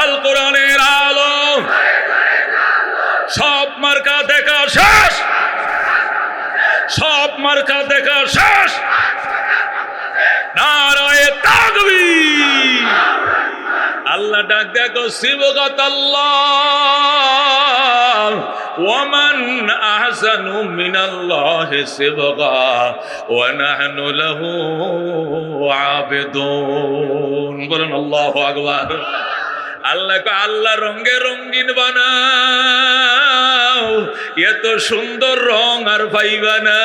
আল কোরআনের আলো সব মার্কা দেখা শেষ সব মার্কা দেখা শেষ নারায় তাকবীর আল্লাহ ডাক দেখো শিবগত আল্লাহ ওয়ামান আহসানু মিনাল্লাহি শিবগা ওয়া নাহনু লাহু আবিদুন বলেন আল্লাহু আকবার। আল্লাহ কো আল্লাহ রঙে রঙিন বানাও। এত সুন্দর রং আর পাইবা না।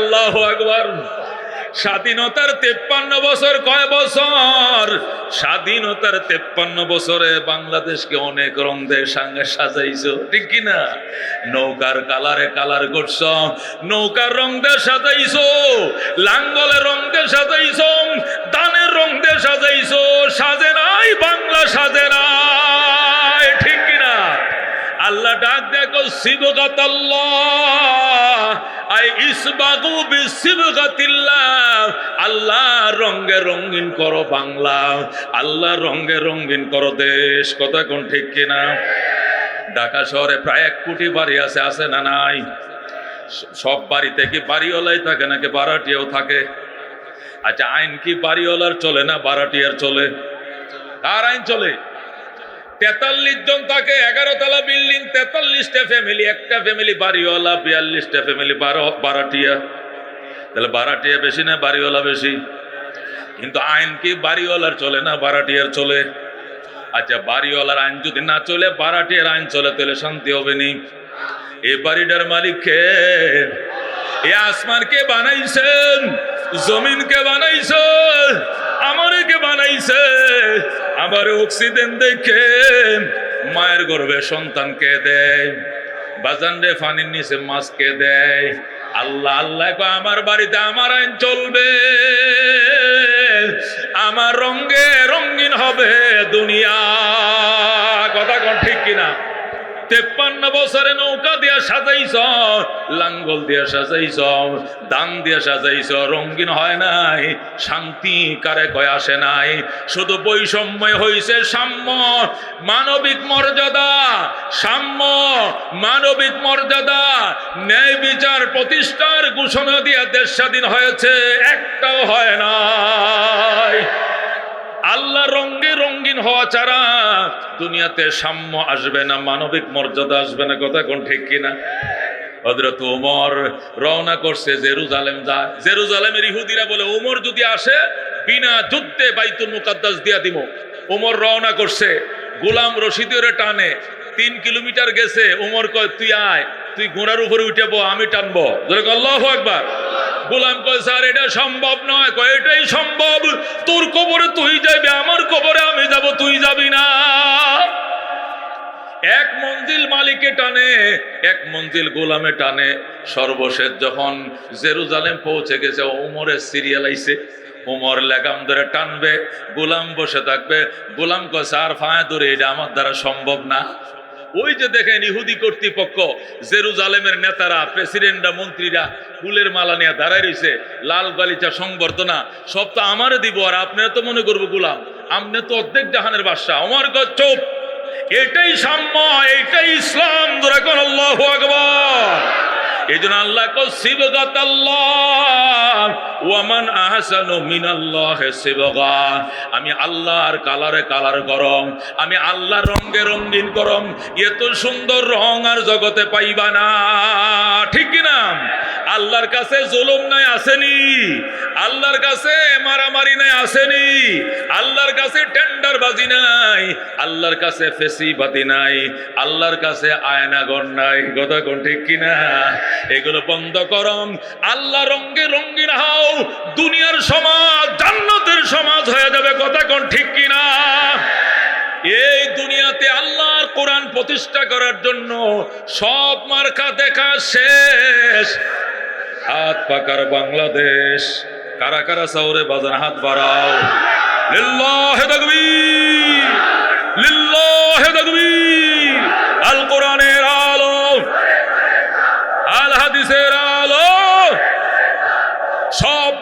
আল্লাহু আকবার। স্বাধীনতার তেপ্পান্ন বছর কয় বছর? স্বাধীনতার তেপ্পান্ন বছরে বাংলাদেশকে অনেক রং দিয়ে সঙ্গে সাজাইছো, ঠিক কিনা? নৌকার কালারে কালার করছ, নৌকার রং দিয়ে সাজাইছো লাঙ্গলের রং দিয়ে সাজাইছো, দানের রং দিয়ে সাজাইছো, সাজে নাই বাংলা, সাজে নাই আল্লাহ ডাক দেখো শিবগত আই, ইসবাগু বিশিবগাতিল্লাহ আল্লাহ রঙ্গে রঙিন করো বাংলা। আল্লাহ রঙ্গে রঙিন করো দেশ। কথা কোন ঠিক কিনা ঢাকা শহরে প্রায় এক কোটি বাড়ি আছে আছে না নাই? সব বাড়িতে কি বাড়িওয়ালাই থাকে নাকি বারাটিয়াও থাকে? আচ্ছা আইন কি বাড়িওয়ালার চলে না বারাটিয়ার চলে? কার আইন চলে? তেতাল্লিশ জন থাকে, এগারো তলা বিল্ডিং, তেতাল্লিশটা ফ্যামিলি একটা ফ্যামিলি বাড়িওয়ালা, বিয়াল্লিশটা ফ্যামিলি বারো, বারাটিয়া। তাহলে বারাটিয়া বেশি না বাড়িওয়ালা বেশি? কিন্তু আইন কি বাড়িওয়ালার চলে না বারাটিয়ার চলে? আচ্ছা বাড়িওয়ালার আইন যদি না চলে, বারাটিয়ার আইন চলে, তাহলে শান্তি হবে নি। এই বাড়িটার মালিক কে? এ আসমান কে বানাইছেন? জমিন কে বানাইছেন? আমারে কে বানাইছে আমার অক্সিজেন দেখে মায়ের গর্ভে সন্তানকে দেয়, বাজান রে ফানির নিচে মাছকে দেয়। আল্লাহ আল্লাহ আমার বাড়িতে আমার আইন চলবে, আমার রঙ্গে রঙিন হবে দুনিয়া। তেপ্পান্ন বছরে নৌকা দিয়া সাজাইছ, লাঙ্গল দিয়া সাজাইছ, দান দিয়া সাজাইছ রঙিন হয় নাই, শান্তি কারে কয় আসে নাই। শুধু বৈষম্য হইছে সাম্য, মানবিক মর্যাদা, সাম্য, মানবিক মর্যাদা। ন্যায় বিচার প্রতিষ্ঠার ঘোষণা দিয়া দেশ স্বাধীন হয়েছে, একটাও হয় নাই আল্লাহ রঙ্গে রঙ্গিন হওয়া ছাড়া দুনিয়াতে সাম্য আসবে না, মানবিক মর্যাদা আসবে না, কথা কোন ঠিক কিনা? হজরত উমর রওনা করছে জেরুজালেম যায়। জেরুজালেমের ইহুদিরা বলে উমর যদি আসে, বিনা যুদ্ধে বাইতুল মুকাদ্দাস দিয়া দিব উমর রওনা করছে, গোলাম রশিদের টানে তিন কিলোমিটার গেছে। উমর কয়, তুই আয়, তুই ঘোড়ার উপরে উঠে বো আমি টানবো। আল্লাহ একবার গোলাম কয়, স্যার, এটা সম্ভব নয়। কয়, এটাই সম্ভব। তোর কবরে তুই যাবি, আমার কবরে আমি যাব, তুই যাবি না। এক মঞ্জিল মালিকে টানে, এক মঞ্জিল গোলামে টানে। সর্বশেষ যখন জেরুজালেম পৌঁছে গেছে ওমরের সিরিয়াল আইছে। ওমর লেগাম ধরে টানবে, গোলাম বসে থাকবে। গোলাম কয়, স্যার, ফাঁয়া ধরে, এটা আমার দ্বারা সম্ভব না। ওই যে দেখেন ইহুদি কর্তৃপক্ষ, জেরুজালেমের নেতারা, প্রেসিডেন্টরা, মন্ত্রীরা, ফুলের মালা নিয়ে দাঁড়ায় রয়েছে লাল গালিচা সংবর্ধনা, সব তো আমারে দিব, আর আপনারা তো মনে করব গোলাম। আপনি তো অর্ধেক জাহানের বাদশাহ। আমার চোপ! এটাই সাম্য, এটাই ইসলাম দুরাকন আল্লাহ আকবার। আমি আল্লাহর কালারে কালার গরম, আমি আল্লাহর রঙে রঙিন গরম। এত সুন্দর রং আর জগতে পাইবা না। ঠিক কি না আল্লাহর কাছে জুলুম নাই, আসেনি। আল্লাহর কাছে মারামারি নাই, আসেনি। আল্লাহর কাছে টেন্ডার বাজি নাই, আল্লাহর কাছে ফেসি ফেসিবাদি নাই, আল্লাহর কাছে আয়নাগর নাই। কথা কোন ঠিক কিনা? এগুলো বন্ধ করম। আল্লাহ রঙ্গে রঙ্গিন হাও, দুনিয়ার সমাজ, জান্নাতের সমাজ হয়ে যাবে। কথা কোন ঠিক কিনা? এই দুনিয়াতে আল্লাহর কোরআন প্রতিষ্ঠা করার জন্য সব মার্কা দেখা শেষ। হাত পাকার বাংলাদেশ। কারা কারা সাউরে বাজার হাত বাড়াও। আল আলো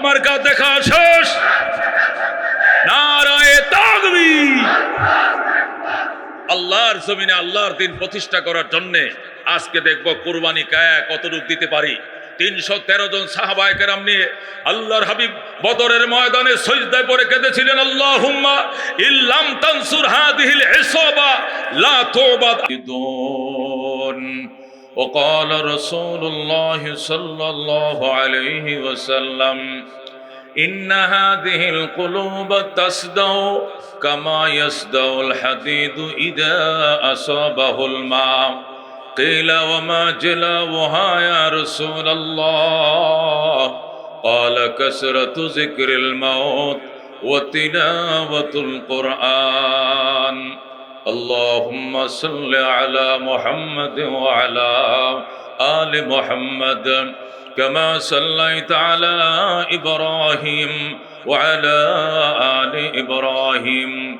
মার্কা দেখা আল্লাহর জমিনে আল্লাহর দিন প্রতিষ্ঠা করার জন্যে আজকে দেখব কুরবানি কায়া কতটুক দিতে পারি। তিনশো তেরো জন সাহাবায় কেরাম নিয়ে আল্লাহর হাবিব বদরের ময়দানে সজদায় পরে কেঁদেছিলেন আল্লাহ হুম্মা ইল্লাম তানসুর হাদিহিল ইসাবা লা তুবাদ وقال رسول الله صلى الله عليه وسلم إن هذه القلوب تصدع كما يصدع الحديد إذا أصابه الماء قيل وما جلاوها يا رسول الله قال كسرة ذكر الموت وتلاوة القرآن اللهم صل على محمد وعلى آل محمد كما صليت على إبراهيم وعلى آل إبراهيم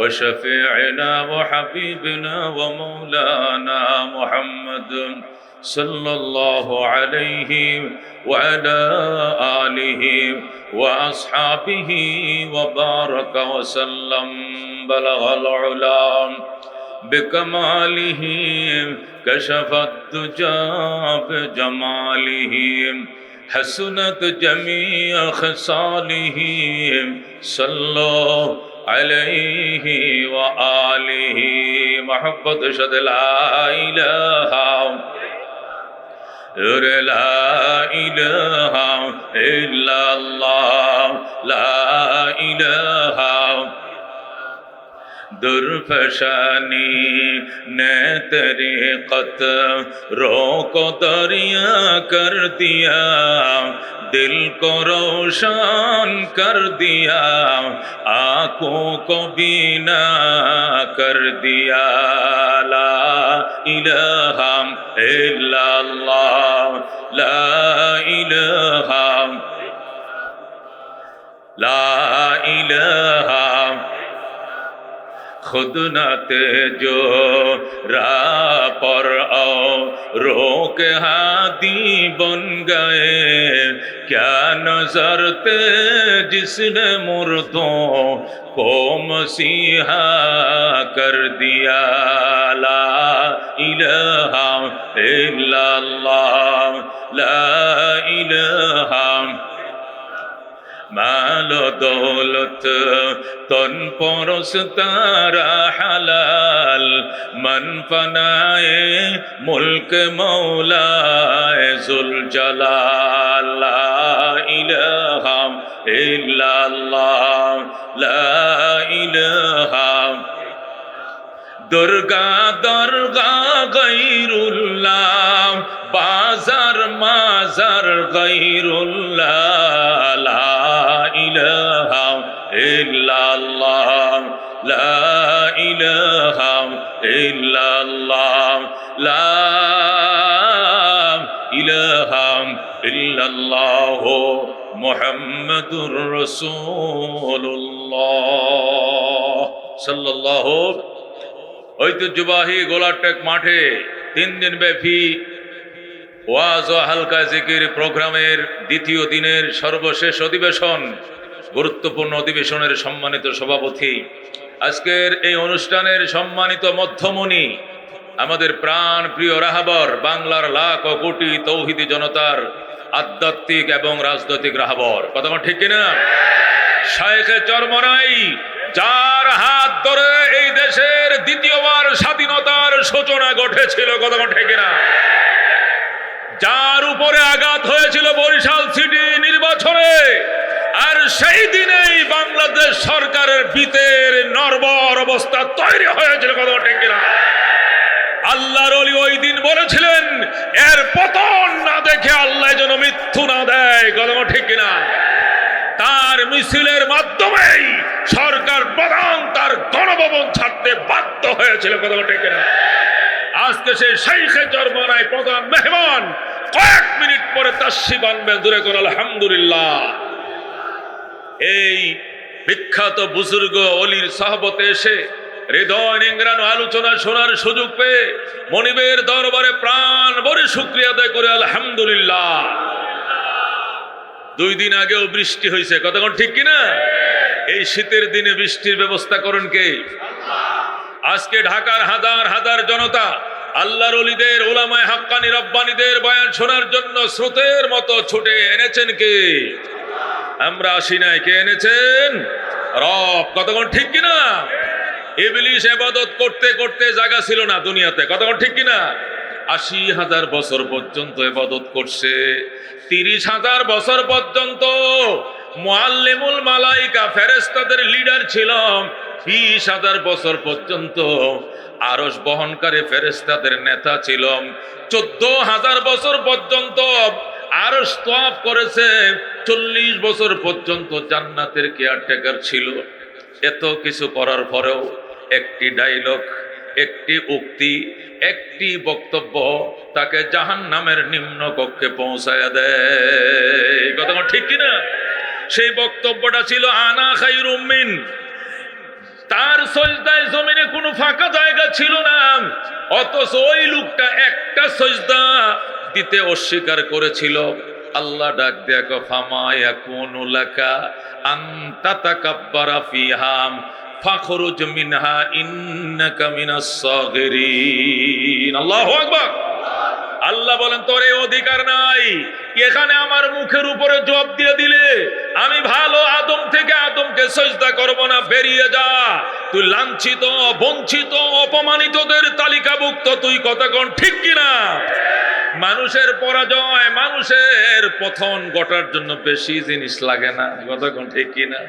وشفيعنا وحبيبنا ومولانا محمد صلى الله عليه وعلى آله وأصحابه وبارك وسلم. بلغ العلا بكماله كشف الدجى بجماله حسنت جميع خصاله. عليه وآله. محبت شد لا إله. لا إله إلا الله. لا إله درفشانی نے طریقت رو کو دریا کر دیا دل کو روشن کر دیا آنکھوں کو بینا کر دیا لا الہ الا اللہ لا الہ لا الہ खुद नाते जो रा पर आओ। रोक हादी बन गए। क्या नज़र थे जिसने मुर्दों को मसीहा कर दिया? ला इलाहा इल्लल्लाह, ला इलाहा মাল দৌলত, তন পরস তারা হালাল। মন ফনায়ে মুলক মৌলায় জুল জালাল ইলাহা লা দুর্গা দরগা গৈরুল্লাহ, বাজার মাজার গৈরুল্লাহ। মুহাম্মাদুর রাসূলুল্লাহ সাল্লাল্লাহু ঐতিহ্যবাহী গোলাটেক মাঠে তিন দিন ব্যাপী ওয়াজ ও হালকা জিকির প্রোগ্রামের দ্বিতীয় দিনের সর্বশেষ অধিবেশন, গুরুত্বপূর্ণ অধিবেশনের সম্মানিত সভাপতি। আজকের এই অনুষ্ঠানের সম্মানিত মধ্যমণি আমাদের প্রাণ প্রিয় রাহাবর, বাংলার লাখ কোটি তৌহিদি জনতার আধ্যাত্মিক এবং রাজনৈতিক রাহাবর। কথা ঠিক কিনা? শায়েখে চরমরাই যার হাত ধরে এই দেশের দ্বিতীয়বার স্বাধীনতার সূচনা ঘটেছিল, কথা ঠিক কিনা? যার উপরে আঘাত হয়েছিল বরিশাল সিটি নির্বাচনে, আর সেই দিনেই বাংলাদেশ সরকারের ভিতের নরবর অবস্থা তৈরি হয়েছিল, কথা ঠিক কিনা? আল্লাহর অলি ওই দিন বলেছিলেন, এর পতন না দেখে আল্লাহ যেন মৃত্যু না দেয়। কথা ঠিক কিনা? তার মিছিলের মাধ্যমেই সরকার প্রধান তার গণভবন ছাড়তে বাধ্য হয়েছিল। কথা ঠিক না আজকে সেই শাইখে জন্মনায় প্রধান মেহমান কয়েক মিনিট পরে তাসিব আনবেন দূরে করে আলহামদুলিল্লাহ। এই বিখ্যাত বুজুর্গ অলির সহবতে এসে হৃদয় নিংরানো আলোচনা শোনার সুযোগ পেয়ে মনিবের দরবারে প্রাণ ভরে শুক্রিয়া আদায় করে আলহামদুলিল্লাহ। দুই দিন আগেও বৃষ্টি হয়েছে কতক্ষণ ঠিক কিনা? এই শীতের দিনে বৃষ্টির ব্যবস্থা করেন কে? আজকে ঢাকার হাজার হাজার জনতা আল্লাহর অলিদের ওলামায় হাক্কানি রব্বানিদের বয়ান শোনার জন্য স্রোতের মতো ছুটে এনেছেন কে? আমরা আসি নাই, কে এনেছেন? রব কতক্ষণ ঠিক কিনা? ইবলিশ এবাদত করতে করতে জায়গা ছিল না দুনিয়াতে। কতক্ষণ ঠিক কিনা? আশি হাজার বছর পর্যন্ত এবাদত করছে। তিরিশ হাজার বছর পর্যন্ত মোয়াল্লিমুল মালাইকা ফেরেস্তাদের লিডার ছিল বিশ হাজার বছর পর্যন্ত আরস বহনকারী ফেরেস্তাদের নেতা ছিল চোদ্দ হাজার বছর পর্যন্ত আরও স্তব করেছে। চল্লিশ বছর পর্যন্ত জান্নাতের কেয়ারটেকার ছিল। এত কিছু করার পরেও একটি ডায়লগ একটি উক্তি, একটি বক্তব্য তাকে জাহান নামের নিম্ন কক্ষে পৌঁছায় দেয়। কথা ঠিক কিনা? সেই বক্তব্যটা ছিল, আনা খাই রুমিন তার সজদায় জমিনে কোনো ফাঁকা জায়গা ছিল না। অথচ ওই লোকটা একটা সজদা দিতে অস্বীকার করেছিল। আল্লাহ ডাক দেখো ফামায়া কোন লাকা আন্তা ফিহাম? আল্লাহু বলেন, তোর এই অধিকার নাই। এখানে আমার মুখের উপরে জবাব দিয়ে দিলে আমি ভালো আদম থেকে আদমকে সজদা করব না, বেরিয়ে যা। তুই লাঞ্ছিত, বঞ্চিত, অপমানিতদের তালিকাভুক্ত, তুই কতক্ষণ ঠিক কিনা? মানুষের পরাজয়, মানুষের পথন ঘটার জন্য বেশি জিনিস লাগে না কতক্ষণ ঠিক কিনা?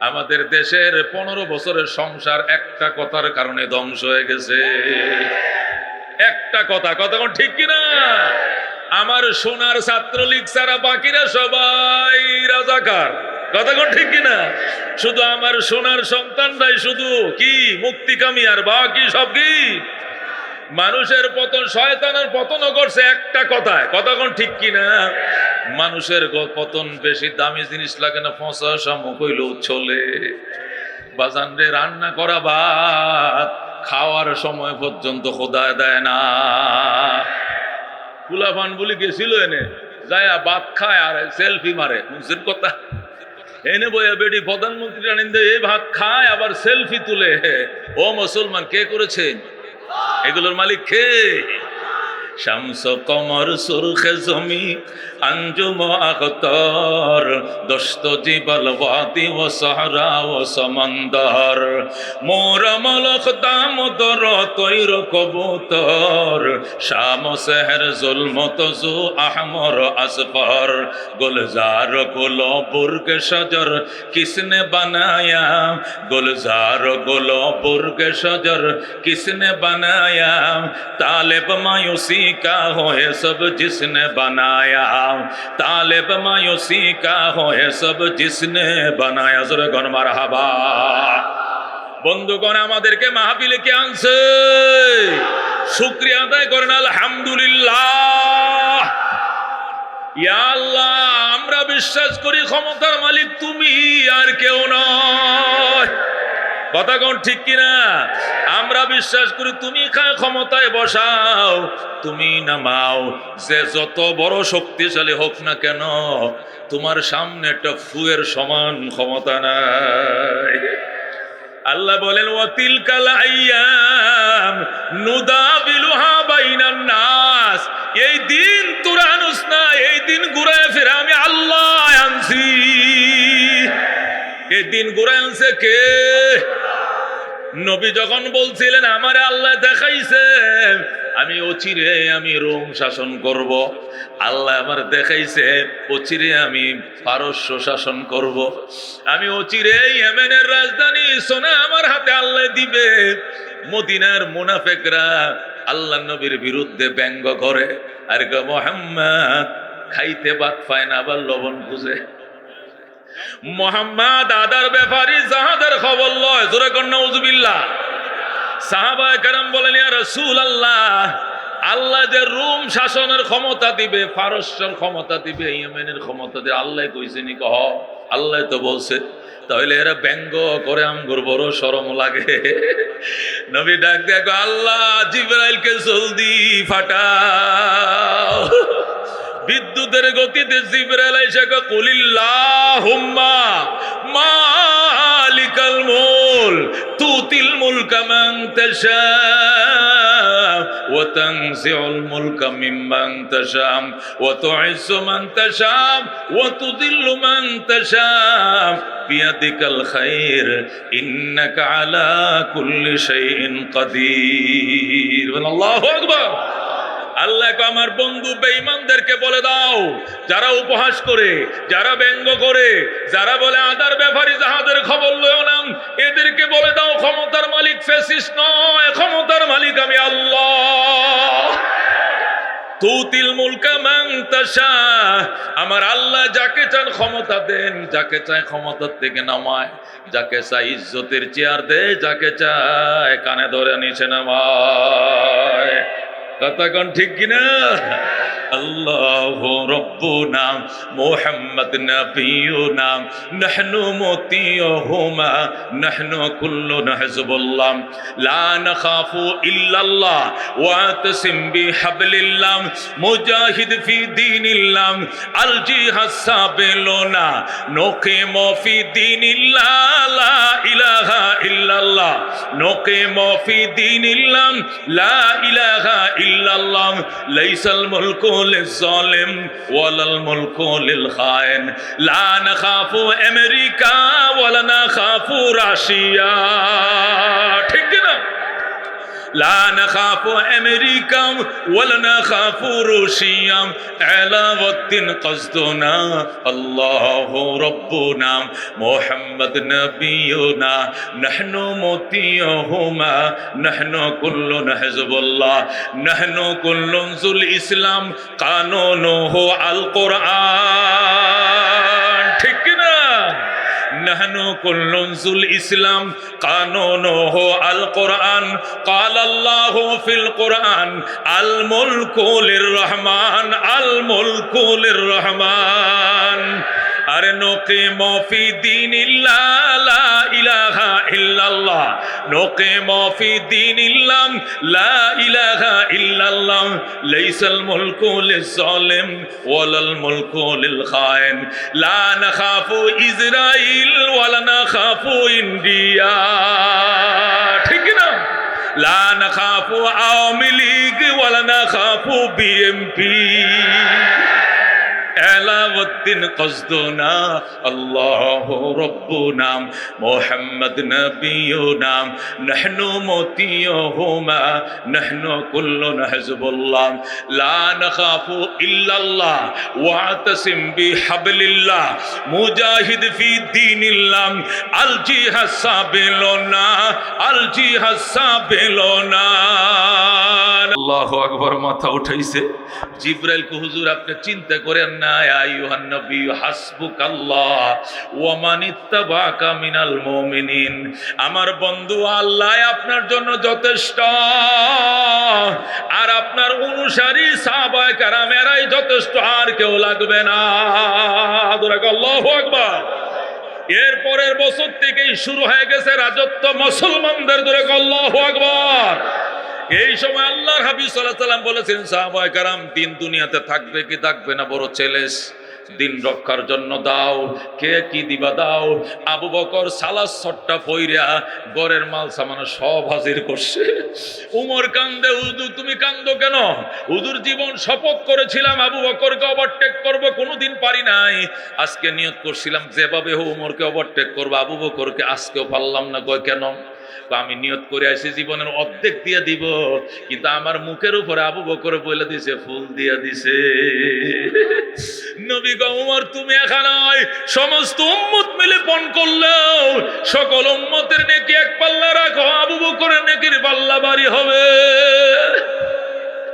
আমাদের দেশের পনেরো বছরের সংসার একটা কথার কারণে ধ্বংস হয়ে গেছে। একটা কথা, কতক্ষণ ঠিক কিনা? আমার সোনার ছাত্রলীগ ছাড়া বাকিরা সবাই রাজাকার। কতক্ষণ ঠিক কিনা? শুধু আমার সোনার সন্তানরাই শুধু কি মুক্তিকামী আর বাকি সব কি? মানুষের পতন, শয়তানের পতনও করছে একটা কথায়। কতক্ষণ ঠিক কিনা? মানুষের পতন বেশি, দামি জিনিস লাগে না ফসা শামুক হইলেও চলে। বাজান রে, রান্না করা ভাত খাওয়ার সময় পর্যন্ত খোদায় দেয় না। কুলাফান বলি গেছিল এনে, যায় ভাত খায় আর সেলফি মারে বুঝছেন কথা। এনে বইয়া বেডি প্রধানমন্ত্রী আনিন্দে এই ভাত খায়, আবার সেলফি তুলে। ও মুসলমান, কে করেছেন এগুলোর মালিক কে? শামস কমর সুরখে জমি, আঞ্জুম আখতর দস্ত জীবল বাদি ও সহরা ও সমন্দর। মোর মলক দামোদর, তৈর কবুতর। শাম সেহের জুলমত জু আহমর আসপর গুলজার গুল বুর্গ সজর, কিসনে বানায়া গুলজার গুল বুর্গ সজর, কিসনে বানায়া তালেব মায়ুসি मायूसी का हो ये सब जिसने बनाया तालिब मायूसी का हो ये सब जिसने बनाया जरा गण মারহাবা বন্ধুগণ আমাদেরকে মাহফিলে কে আনছে শুক্রিয়া আদায় করেন আলহামদুলিল্লাহ ইয়া আল্লাহ আমরা বিশ্বাস করি ক্ষমতার মালিক তুমি আর কেউ নয় কথা কোন ঠিক কিনা? আমরা বিশ্বাস করি তুমি ক্ষমতায় বসাও, তুমি নামাও। যে যত বড় শক্তিশালী হোক না কেন, তোমার সামনে একটা ফুয়ের সমান ক্ষমতা নাই। আল্লাহ বলেন ওয়াতিল কাল আইয়াম নুদাবিলুহা বাইনান নাস। এই দিন তোরা আনুস না, এই দিন ঘুরায় ফিরে আমি আল্লাহ এই দিন ঘুরায় আনছে কে? নবী যখন বলছিলেন, আমারে আল্লাহ দেখাইছে, আমি অচিরে আমি রোম শাসন করব। আল্লাহ আমার দেখাইছে, অচিরে আমি পারস্য শাসন করব। আমি অচিরে ইয়েমেনের রাজধানী সোনা আমার হাতে আল্লাহ দিবে। মদিনার মুনাফেকরা আল্লাহ নবীর বিরুদ্ধে ব্যঙ্গ করে। আর মোহাম্মদ, খাইতে বাদ পায় না, আবার লবণ খুঁজে। মোহাম্মদ আদার ব্যাপারী জাহাদের খবর লয়। জোরে কন্যা উজবিল্লা সাহাবা কারাম বলেন রাসূল আল্লাহ আল্লাহ যে রুম শাসনের ক্ষমতা দিবে ফারস্যর ক্ষমতা দিবে, ইয়েমেনের ক্ষমতা দিবে, আল্লাহ কইছে নি, কহ, আল্লাহ তো বলছে। তাহলে এরা ব্যঙ্গ করে আমগুর বড় শরম লাগে। নবী ডাক দেখো আল্লাহ জিব্রাইলকে জলদি ফাটাও। বিদ্যুতের গতিতে জিব্রাইল এসে কয়, কুলিল্লাহুম্মা মালিকাল মুল তুতিল মুলকা মান তাশা وتنزع الملك ممن تشاء وتعز من تشاء وتذل من تشاء بيدك الخير إنك على كل شيء قدير الله أكبر আল্লাহ আমার বন্ধু বেঈমানদেরকে বলে দাও, যারা উপহাস করে, যারা ব্যঙ্গ করে, যারা বলে আদার ব্যাপারী যাহাদের খবর লয় নাম এদেরকে বলে দাও, ক্ষমতার মালিক ফেসিস নয়, ক্ষমতার মালিক আমি আল্লাহ। আমার আল্লাহ যাকে চান ক্ষমতা দেন, যাকে চায় ক্ষমতার থেকে নামায়, যাকে চায় ইজ্জতের চেয়ার দেয়, যাকে চায় কানে ধরে নিচে নামায়। কথা কোন ঠিক কিনা? আল্লাহ রব্বুনা, মুহাম্মদ নবিয়ুনা, নাহনু মতিয়ুহুমা, নাহনু কুল্লুনা হিজবুল্লাহ, লা নাখাফু ইল্লাল্লাহ ওয়াতাসিম বিহাবলিল্লাহ, মুজাহিদ ফি দীনিল্লাহ, আল জিহাদ সাবিলুনা, নুকিমু ফি দীনিল্লাহ, লা ইলাহা ইল্লাল্লাহ, নুকিমু ফি দীনিল্লাহ, লা ইলাহা লাইসাল মুলকু লিজ-জালিম ওয়ালাল মুলকু লিল-খায়েন লা নাখাফু আমেরিকা ওয়ালা নাখাফু রাশিয়া ঠিক না لا نخاف أمريكا ولا نخاف روسيا على وقت قصدنا الله ربنا محمد نبينا نحن مطيعهما نحن كل حزب الله نحن كل ذو الإسلام قانونه القرآن نحن كل ذو الإسلام قانونه القرآن قال الله في القرآن الملك للرحمن الملك للرحمن আরে নোকে মফি দিন ইলাহা ইল্লাল্লাহ। নোকে মফি দিন ইল্লাম লা ইলাহা ইল্লাল্লাহ। লাইসাল মুলকু লিজ-জালিম, ওয়ালাল মুলকু লিল খায়েন লা নাখাফু ইসরাইল ওয়ালা নাখাফু ইন্ডিয়া। ঠিক না? লা নাখাফু আওয়ামী লীগ, ওয়ালা নাখাফু বিএমপি এলাউদ্দিন কসদুনা, আল্লাহ রব্বুনা মোহাম্মদ নবিয়ুনা নাহনু মতিয়ুহুমা, নাহনু কুল্লুনা হিজবুল্লাহ লা নাখাফু ইল্লাল্লাহ, ওয়াতাসিম বিহাবলিল্লাহ, মুজাহিদ ফি দীনিল্লাহ আল জিহাদ সাবিলুনা আল জিহাদ সাবিলুনা। আল্লাহু আকবার মাথা উঠাইছে। জিব্রাইল হুজুর আপনি চিন্তা করেন না আমার বন্ধু, আল্লাহ আপনার জন্য যথেষ্ট। আর আপনার অনুসারী, সাহাবায়ে কেরাম যথেষ্ট, আর কেউ লাগবে না। আল্লাহু এর পরের বছর থেকেই শুরু হয়ে গেছে রাজত্ব মুসলমানদের ধরে আল্লাহু আকবার। এই সময় আল্লাহর হাবিব সাল্লাহ সাল্লাম বলেছেন, সাহাবায়ে কারাম দিন দুনিয়াতে থাকবে কি থাকবে না, বড় ছেলেস দিন রক্ষার জন্য দাও। কে কি দিবা দাও? আবু বকর সালাস ছট্টা পইরা গড়ের মাল সামানো সব হাজির করছে। উমর কান্দে উদু তুমি কান্দো কেন? উদুর জীবন শপথ করেছিলাম, আবু বকরকে ওভারটেক করব, কোনোদিন পারি নাই। আজকে নিয়ত করছিলাম, যেভাবে হোক উমরকে ওভারটেক করব, আবু বকরকে আজকেও পারলাম না। কয়, কেন? আমি নিয়ত করে আসি, জীবনের অর্ধেক দিয়ে দিব। কিন্তু আমার মুখের উপরে আবু বকর বলে দিছে, ফুল দিয়ে দিছে। নবী গো উমর, তুমি এখানে সমস্ত উম্মত মিলে পণ করলেও সকল উম্মতের নেকি এক পাল্লা রাখো, আবু বকরের নেকির পাল্লা বাড়ি হবে।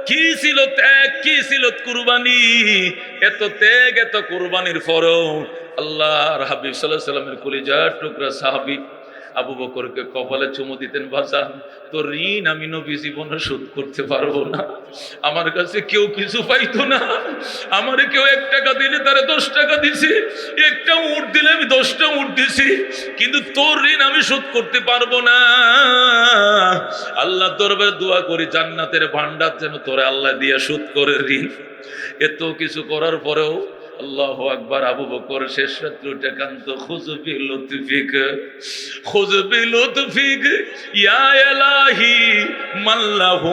কি ছিল ত্যাগ, কি ছিল কুরবানি? এত ত্যাগ, এত কুরবানির পরও আল্লাহর হাবিব সাল্লাহ সাল্লামের কলিজার টুকরা সাহাবি আবু বকরকে কপালে চুমু দিতেন, বাজান, তোর ঋণ আমি নবী জীবনে শোধ করতে পারব না। আমার কাছে কেউ কিছু পাইতো না। আমার কেউ এক টাকা দিলে তারে দশ টাকা দিছি। একটা উঠ দিলে আমি দশটা উঠ দিছি। কিন্তু তোর ঋণ আমি শোধ করতে পারব না। আল্লাহ দরবারে দোয়া করি, জান্নাতের ভান্ডার যেন তোরে আল্লাহ দিয়া শোধ করে ঋণ এত কিছু করার পরেও আল্লাহ আকবার, আবু বকর শেষ শত্রুটা খুজবি লুতফিক খুজবি লুতফিক ইয়া ইলাহি মাল্লাহু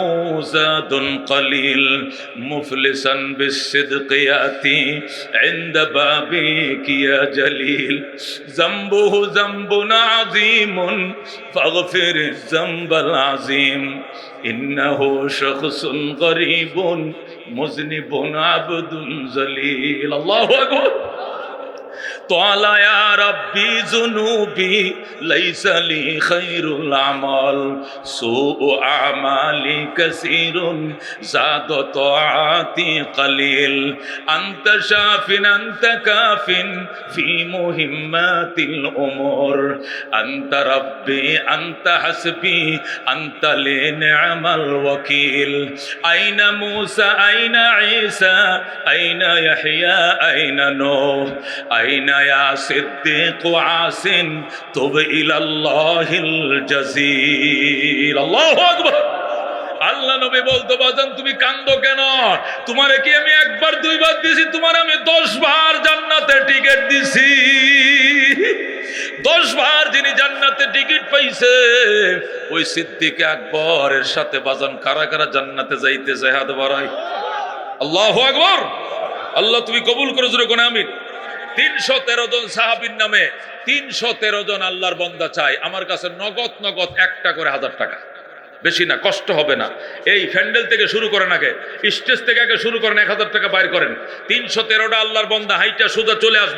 জাদুন কলিল, মুফলিসান বিসিদকিয়াতি ইনদা বাবিক ইয়া জলিল, জামবুহু জামবুন আযীমুন, ফাগফির জামবাল আযীম, ইন্নাহু শাখসুন গরীবুন। মুজনিবুন আবদুন জলিল। আল্লাহু আকবার। طال يا ربي ذنوبي ليس لي خير الأعمال سوء أعمالي كثير زاد طاعاتي قليل أنت شاف أنت كاف في مهمات الأمور أنت ربي أنت حسبي أنت لي نعم الوكيل أين موسى أين عيسى أين يحيى أين نوح أين ইয়া সিদ্দিক আসিন, তবে ইলাল্লাহিল জাজির আল্লাহু আকবার। আল্লাহ নবী বলতো বাজান, তুমি কান্দো কেন? তোমারে কি আমি একবার, দুইবার দিছি তোমার আমি দশ বার জান্নাতে টিকিট দিছি। দশ বার যিনি জান্নাতে টিকিট পাইছে, ওই সিদ্দিক আকবরের সাথে বাজান কারা কারা জান্নাতে যাইতে হাত বাড়াই আল্লাহ আকবর। আল্লাহ তুমি কবুল করেছ কোন আমিন তিনশো তেরো জন সাহাবির নামে তিনশো তেরো জন আল্লাহর বন্দা চাই আমার কাছে নগদ নগদ একটা করে হাজার টাকা। বেশি না, কষ্ট হবে না। এই ফ্যান্ডেল থেকে শুরু করেন আগে। স্টেজ থেকে আগে শুরু করেন, এক হাজার টাকা বাইর করেন। তিনশো তেরোটা আল্লাহর বন্দা হাইটা সোজা চলে আসবে।